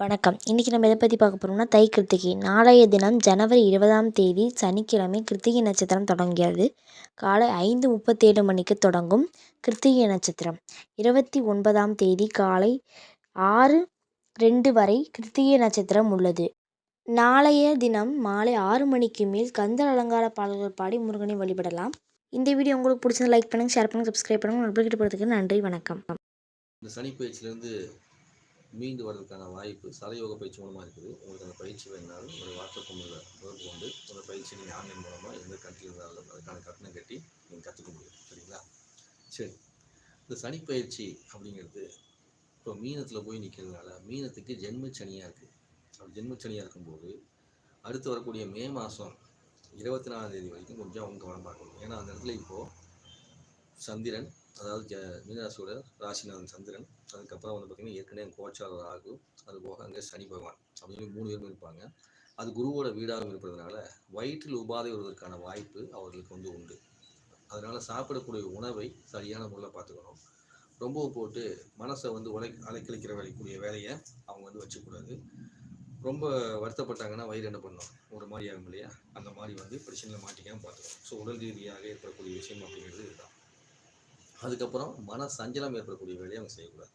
வணக்கம். இன்றைக்கி நம்ம எதை பற்றி பார்க்க போகிறோம்னா தை கிருத்திகை. நாளைய தினம் ஜனவரி இருபதாம் தேதி சனிக்கிழமை கிருத்திகை நட்சத்திரம் தொடங்கியது காலை ஐந்து முப்பத்தேழு மணிக்கு தொடங்கும் கிருத்திகை நட்சத்திரம். இருபத்தி ஒன்பதாம் தேதி காலை ஆறு ரெண்டு வரை கிருத்திகை நட்சத்திரம் உள்ளது. நாளைய தினம் மாலை ஆறு மணிக்கு மேல் கந்தர் அலங்கார பாடல்கள் பாடி முருகனை வழிபடலாம். இந்த வீடியோ உங்களுக்கு பிடிச்சது லைக் பண்ணுங்கள் ஷேர் பண்ணுங்கள் சப்ஸ்கிரைப் பண்ணுங்கள் நண்பர்கிட்ட போகிறதுக்கு நன்றி வணக்கம். இந்த சனி பயிற்சியிலேருந்து மீண்டு வர்றதுக்கான வாய்ப்பு சதயோக பயிற்சி மூலமாக இருக்குது. உங்களுக்கு அந்த பயிற்சி வேணாலும் ஒரு வாட்ஸ்அப் மூலம் தொடர்பு கொண்டு அந்த பயிற்சி நீங்கள் ஆன்லைன் மூலமாக எந்த கண்ட்ரியில் இருந்தாலும் அதுக்கான கட்டணம் கட்டி நீங்கள் கற்றுக்க முடியும். சரிங்களா? சரி. இந்த சனிப்பயிற்சி அப்படிங்கிறது இப்போ மீனத்தில் போய் நிற்கிறதுனால மீனத்துக்கு ஜென்ம சனியாக இருக்குது அப்படி ஜென்ம சனியாக இருக்கும்போது அடுத்து வரக்கூடிய மே மாதம் இருபத்தி நாலாம் தேதி வரைக்கும் கொஞ்சம் அவங்க கவனம் பார்க்கணும் ஏன்னா அந்த இடத்துல இப்போது சந்திரன் அதாவது ஜ மீனராசியோட ராசிநாதன் சந்திரன் அதுக்கப்புறம் வந்து பார்த்திங்கன்னா ஏற்கனவே கோச்சார ராகு அது போக அங்கே சனி பகவான் அப்படின்னு மூணு பேரும் இருப்பாங்க. அது குருவோட வீடாகவும் இருப்பதனால வயிற்றில் உபாதை வருவதற்கான வாய்ப்பு அவர்களுக்கு வந்து உண்டு. அதனால் சாப்பிடக்கூடிய உணவை சரியான முறையில் பார்த்துக்கணும். ரொம்ப போட்டு மனசை வந்து உலை அலைக்கழிக்கிற வேலைக்கூடிய வேலையை அவங்க வந்து வச்சுக்கூடாது. ரொம்ப வருத்தப்பட்டாங்கன்னா வயிறு என்ன பண்ணும்? ஒரு மாதிரி ஆகும் இல்லையா? அந்த மாதிரி வந்து பிரச்சனையில் மாட்டிக்காமல் பார்த்துக்கணும். ஸோ உடல் ரீதியாக ஏற்படக்கூடிய விஷயம் அப்படிங்கிறது அதுக்கப்புறம் மன சஞ்சலம் ஏற்படக்கூடிய வேலையை அவங்க செய்யக்கூடாது.